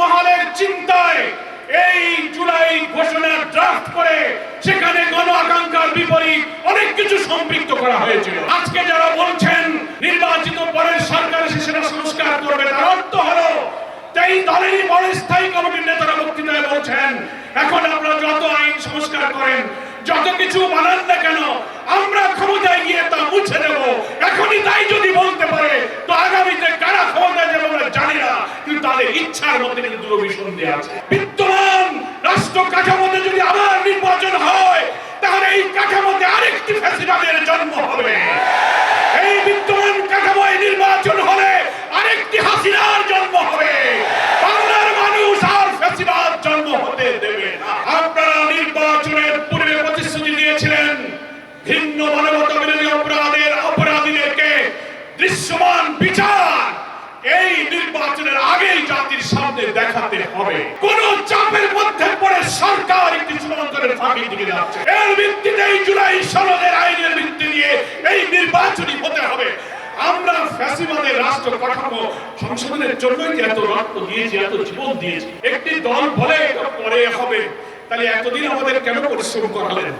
মহলের চিন্তায় এই জুলাই ঘোষণা ড্রাফট করে সেখানে গণ আকাঙ্ক্ষার বিপরীত অনেক কিছু সম্পৃক্ত করা হয়েছিল। আজকে যারা বলছেন নির্বাচিত পরের সরকার সেটা সংস্কার করবে, তার অর্থ হলো এই দলেরই বড় স্থায়ী কমিটির নেতারা বক্তৃতায় বলছেন, এখন আপনারা যত আইন সংস্কার করেন, যত কিছু বানান না কেন, আমরা ক্ষমতায় গিয়ে তা মুছে দেব এখনই তাই যদি বলতে পারে তো আগামীতে কারা ক্ষমতায় যাবে আমরা জানি না কিন্তু তাদের ইচ্ছার মধ্যে কিন্তু দুরভিসন্ধি আছে। বিদ্যমান রাষ্ট্র কাঠামোতে যদি আবার নির্বাচন হয়, তাহলে এই কাঠামোতে আরেকটি ফ্যাসিবাদের জন্ম হবে। এই বিদ্যমান কাঠামোয় নির্বাচন হলে আরেকটি হাসিনার জন্ম হবে। বাংলার মানুষ আর ফ্যাসিবাদ জন্ম হতে দেবে আপনারা নির্বাচনের পূর্বে প্রতিশ্রুতি দিয়েছিলেন ভিন্ন মানবতা বিরোধী অপরাধের অপরাধীদেরকে দৃশ্যমান বিচার এই নির্বাচনের আগেই জাতির সামনে দেখাতে হবে। কোন চাপের মধ্যে পড়ে সরকার একটি চূড়ান্তরের ফাঁকি দিকে যাচ্ছে। এর ভিত্তিতে এই জুলাই সনদের আইনের ভিত্তি দিয়ে এই নির্বাচনী হতে হবে। আমরা ফ্যাসিবাদের রাষ্ট্র কাঠামো সংশোধনের জন্যই এত রক্ত দিয়েছি, এত জীবন দিয়েছি, একটি দল বলে পরে হবে। তাহলে এতদিন আমাদের কেন পরিশ্রম করালেন?